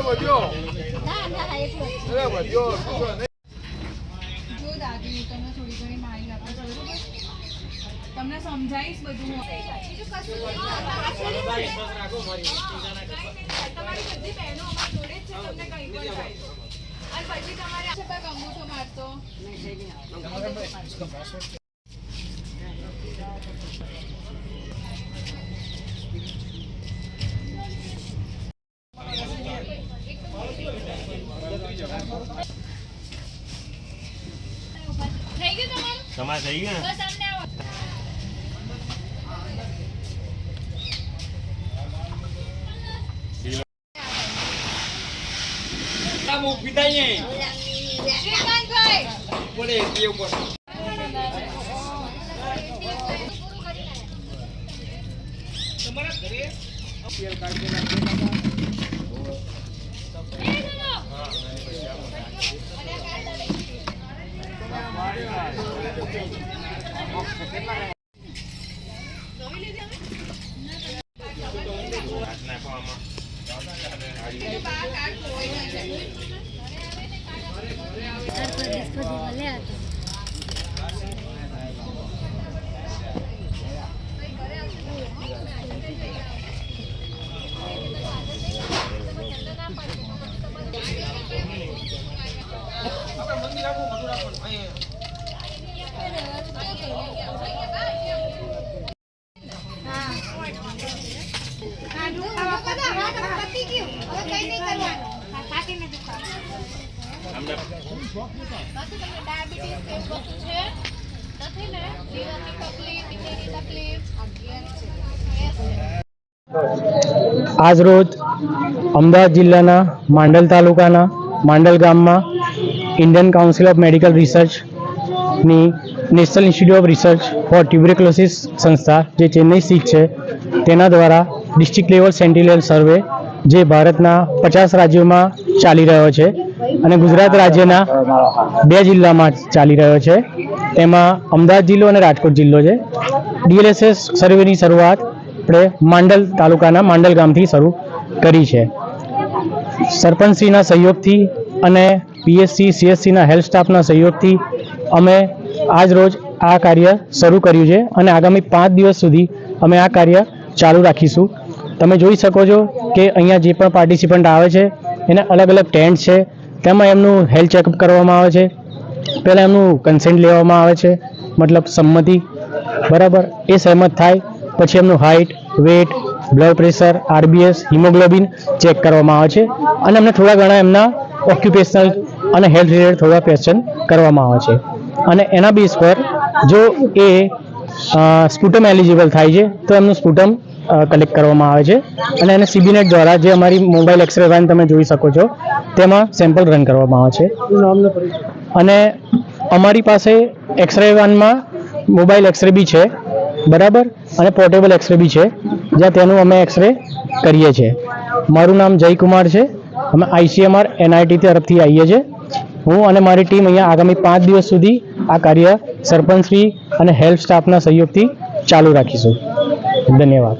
વધ્યો જ. અરે વધ્યો જો દાદી હું તમને થોડી ઘણી માહિતી આપીશ બરોબર તમને સમજાવીશ બધું તમારી બધી બહેનો અમારી જોડે જ છે તમને કંઈ પણ તો. અને પછી તમારે અંગૂઠો મારતો તમારું તમારે થઈ ગયા ને? બસ અમને આવો. શ્રીકાંતભાઈ. હાથ નાખો આમાં બા કાર્ડ ખોવાઈ ના લે અમને આજરોજ અમદાવાદ જિલ્લાના માંડલ તાલુકાના માંડલ ગામમાં Indian council of medical રિસર્ચની national institute of research for tuberculosis સંસ્થા જે ચેન્નઈ સ્થિત છે, તેના દ્વારા ડિસ્ટ્રિક્ટ લેવલ સેન્ટિલેલ સર્વે જે ભારતના પચાસ રાજ્યોમાં ચાલી રહ્યો છે અને ગુજરાત રાજ્યના બે જિલ્લામાં ચાલી રહ્યો છે. તેમાં અમદાવાદ જિલ્લો અને રાજકોટ જિલ્લો છે. ડીએલએસએસ સર્વેની શરૂઆત આપણે માંડલ તાલુકાના માંડલ ગામથી શરૂ કરી છે. સરપંચશ્રીના સહયોગથી અને પીએસસી સીએસસીના હેલ્થ સ્ટાફના સહયોગથી અમે આજ રોજ આ કાર્ય શરૂ કર્યું છે અને આગામી પાંચ દિવસ સુધી અમે આ કાર્ય ચાલુ રાખીશું. તમે જોઈ શકો છો કે અહીંયા જે પણ પાર્ટિસિપન્ટ આવે છે, એને અલગ અલગ ટેન્ટ છે. તેમાં એમનું હેલ્થ ચેકઅપ કરવામાં આવે છે. પહેલાં એમનું કન્સેન્ટ લેવામાં આવે છે, મતલબ સંમતિ. બરાબર? એ સહેમત થાય. પછી એમનું height weight blood pressure RBS haemoglobin check કરવામાં આવે છે. અને એમને થોડા ઘણા એમના ઓક્યુપેશનલ અને હેલ્થ રિલેટેડ થોડા ક્વેશ્ચન કરવામાં આવે છે. અને એના બેઝ પર જો એ સ્પુટમ એલિજિબલ થાય છે, તો એમનું સ્પુટમ કલેક્ટ કરવામાં આવે છે. અને એને સીબીનેટ દ્વારા જે અમારી મોબાઈલ એક્સરે વાન તમે જોઈ શકો છો, તેમાં સેમ્પલ રન કરવામાં આવે છે. અને અમારી પાસે એક્સરે વાનમાં મોબાઈલ એક્સરે બી છે, બરાબર? અને પોર્ટેબલ એક્સરે બી છે, જ્યાં તેનું અમે એક્સરે કરીએ છીએ. મારું નામ જયકુમાર છે, અમે આઈસીએમઆર એનઆઈટી તરફથી આવીએ છીએ. હું અને મારી ટીમ અહીંયા આગામી પાંચ દિવસ સુધી આ કાર્ય સરપંચશ્રી અને હેલ્થ સ્ટાફના સહયોગથી ચાલુ રાખીશું. ધન્યવાદ.